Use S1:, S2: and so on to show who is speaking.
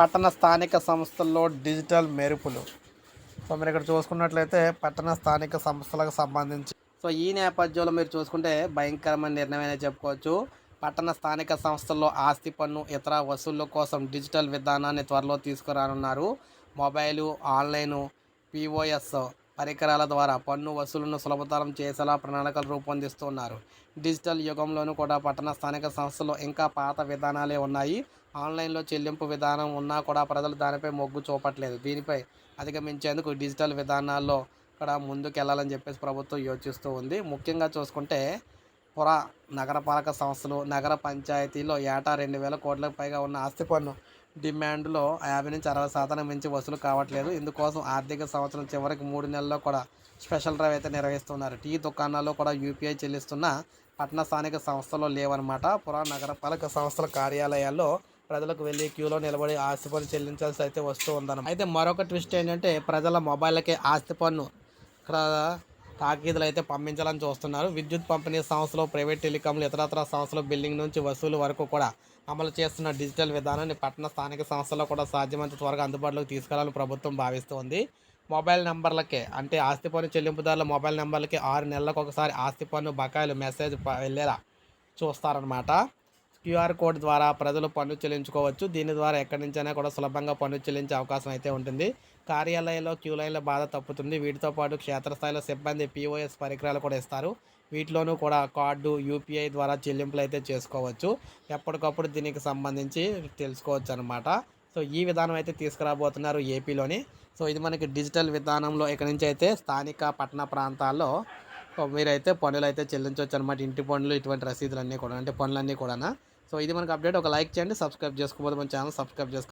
S1: పట్టణ స్థానిక సంస్థల్లో డిజిటల్ మెరుపులు. సో మీరు ఇక్కడ చూసుకున్నట్లయితే పట్టణ స్థానిక సంస్థలకు సంబంధించి. సో ఈ నేపథ్యంలో మీరు చూసుకుంటే భయంకరమైన నిర్ణయమే చెప్పుకోవచ్చు. పట్టణ స్థానిక సంస్థల్లో ఆస్తి పన్ను ఇతర వసూళ్ళ కోసం డిజిటల్ విధానాన్ని త్వరలో తీసుకురానున్నారు. మొబైలు ఆన్లైను పిఓఎస్ పరికరాల ద్వారా పన్ను వసూలును సులభతరం చేసేలా ప్రణాళికలు రూపొందిస్తున్నారు. డిజిటల్ యుగంలోనూ కూడా పట్టణ స్థానిక సంస్థలు ఇంకా పాత విధానాలే ఉన్నాయి. ఆన్లైన్లో చెల్లింపు విధానం ఉన్నా కూడా ప్రజలు దానిపై మొగ్గు చూపట్లేదు. దీనిపై అధిగమించేందుకు డిజిటల్ విధానాల్లో కూడా ముందుకెళ్ళాలని చెప్పేసి ప్రభుత్వం యోచిస్తూ ఉంది. ముఖ్యంగా చూసుకుంటే పుర నగరపాలక సంస్థలు నగర పంచాయతీలో ఏటా రెండు వేల కోట్లకు పైగా ఉన్న ఆస్తి పన్ను డిమాండ్లో యాభై నుంచి అరవై శాతానికి మించి వసూలు కావట్లేదు. ఇందుకోసం ఆర్థిక సంవత్సరం చివరికి మూడు నెలల్లో కూడా స్పెషల్ డ్రైవ్ అయితే నిర్వహిస్తున్నారు. టీ దుకాణాల్లో కూడా యూపీఐ చెల్లిస్తున్న పట్టణ స్థానిక సంస్థలు లేవన్నమాట. పురా నగరపాలక సంస్థల కార్యాలయాల్లో ప్రజలకు వెళ్ళి క్యూలో నిలబడి ఆస్తి పన్ను చెల్లించాల్సి అయితే వస్తూ ఉందన్నమాట. అయితే మరొక ట్విస్ట్ ఏంటంటే ప్రజల మొబైల్కే ఆస్తి పన్ను తాకీదులు అయితే పంపించాలని చూస్తున్నారు. విద్యుత్ పంపిణీ సంస్థలు ప్రైవేట్ టెలికాంలు ఇతరత్ర సంస్థలు బిల్డింగ్ నుంచి వసూలు వరకు కూడా అమలు చేస్తున్న డిజిటల్ విధానాన్ని పట్టణ స్థానిక సంస్థల్లో కూడా సాధ్యమైనంత త్వరగా అందుబాటులోకి తీసుకురావాలని ప్రభుత్వం భావిస్తోంది. మొబైల్ నెంబర్లకే అంటే ఆస్తి పన్ను చెల్లింపుదారుల మొబైల్ నెంబర్లకి ఆరు నెలలకు ఒకసారి ఆస్తి పన్ను బకాయిలు మెసేజ్ వెళ్ళేలా చూస్తారనమాట క్యూఆర్ కోడ్ ద్వారా ప్రజలు పన్ను చెల్లించుకోవచ్చు. దీని ద్వారా ఎక్కడి నుంచైనా కూడా సులభంగా పన్ను చెల్లించే అవకాశం అయితే ఉంటుంది. కార్యాలయంలో క్యూ లైన్ల బాధ తప్పుతుంది. వీటితో పాటు క్షేత్రస్థాయిలో సిబ్బంది పీఓఎస్ పరికరాలు కూడా ఇస్తారు. వీటిలోనూ కూడా కార్డు యూపీఐ ద్వారా చెల్లింపులు అయితే చేసుకోవచ్చు. ఎప్పటికప్పుడు దీనికి సంబంధించి తెలుసుకోవచ్చు అనమాట సో ఈ విధానం అయితే తీసుకురాబోతున్నారు ఏపీలోని. సో ఇది మనకి డిజిటల్ విధానంలో ఇక్కడ నుంచి అయితే స్థానిక పట్టణ ప్రాంతాల్లో మీరైతే పన్నులు అయితే చెల్లించవచ్చు అనమాట ఇంటి పన్నులు ఇటువంటి రసీదులు అన్నీ కూడా అంటే పనులన్నీ కూడా సో ఇది మనకు అప్డేట్. ఒక లైక్ చేయండి సబ్స్క్రైబ్ చేసుకోకపోతే మన ఛానల్ సబ్స్క్రైబ్ చేసుకోండి